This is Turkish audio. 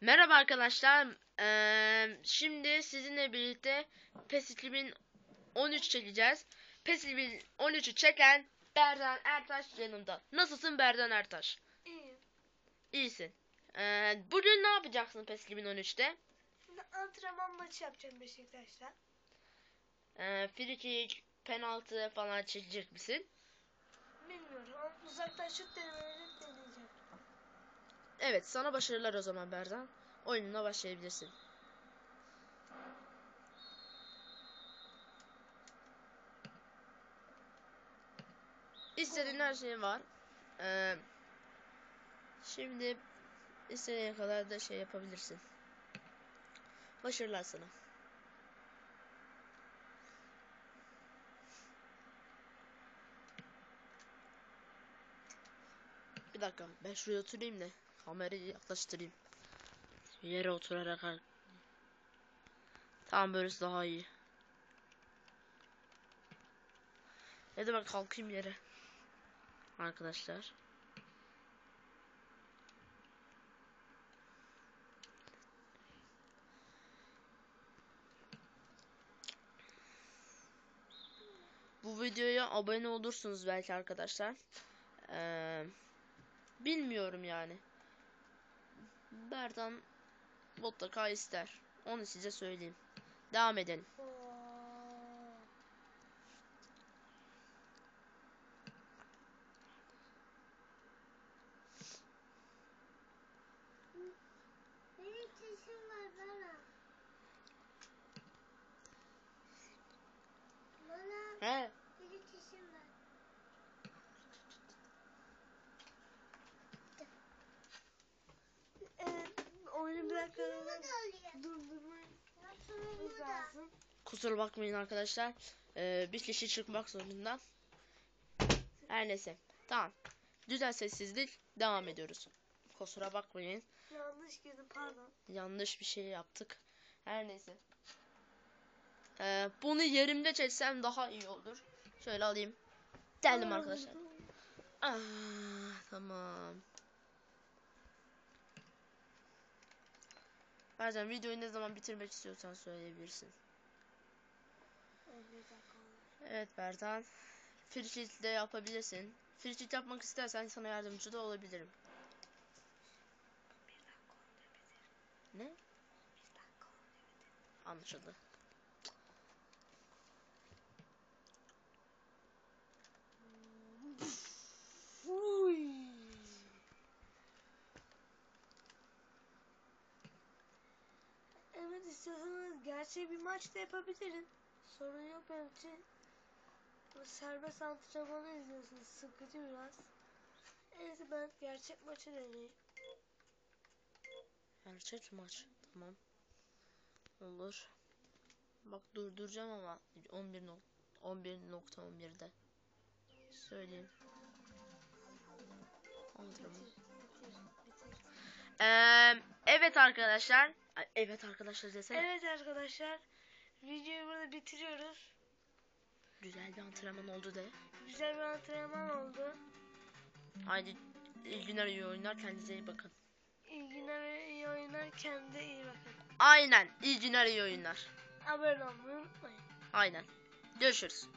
Merhaba arkadaşlar. Eee, şimdi sizinle birlikte PES 2013 çekeceğiz. PES 2013'ü çeken Berdan Ertaş yanımda. Nasılsın Berdan Ertaş? İyi. İyisin. Eee, bugün ne yapacaksın PES 2013'te? Şimdi antrenman maçı yapacağım Beşiktaş'la. Eee free kick, penaltı falan çekecek misin? Bilmiyorum uzaktan şut denemeleri. Evet sana başarılar o zaman Berdan. Oyununa başlayabilirsin. İstediğin her şey var. Ee, şimdi istediğin kadar da şey yapabilirsin. Başarılar sana. Bir dakika ben şuraya oturayım da kamerayı yaklaştırayım. Yere oturarak Tamam böylesi daha iyi. Hadi ben kalkayım yere. Arkadaşlar. Bu videoya abone olursunuz belki arkadaşlar. Ee, bilmiyorum yani. Berdan mutlaka ister. Onu size söyleyeyim. Devam edelim. Benim çişim var. Bana He. benim çişim var. Evet, durdurmamız lazım. Kusura bakmayın arkadaşlar. Ee, bir kişi çıkmak zorunda. Her neyse. Tamam. Güzel sessizlik. Devam ediyoruz. Kusura bakmayın. Yanlış girdim pardon. Yanlış bir şey yaptık. Her neyse. Ee, bunu yerimde çeksem daha iyi olur. Şöyle alayım. Geldim arkadaşlar. Ah, tamam. Bazen videoyu ne zaman bitirmek istiyorsan söyleyebilirsin. Evet Bertan. Free de yapabilirsin. Free yapmak istersen sana yardımcı da olabilirim. Ne? Anlaşıldı. Uy. Evet istiyorsanız gerçek bir maç da yapabilirim. Sorun yok benim için. Ama serbest antrenmanı izliyorsunuz. Sıkıcı biraz. Neyse ben gerçek maçı deneyeyim. Gerçek maç. Tamam. Olur. Bak durduracağım ama 11 nok 11.11'de. Söyleyeyim. Antrenman. Eee, evet arkadaşlar. Evet arkadaşlar desene. Evet arkadaşlar. Videoyu burada bitiriyoruz. Güzel bir antrenman oldu de. Güzel bir antrenman oldu. Haydi iyi günler iyi oyunlar kendinize iyi bakın. İyi günler iyi oyunlar. Kendinize iyi bakın. Aynen iyi günler iyi oyunlar. Abone olmayı unutmayın. Aynen. Görüşürüz.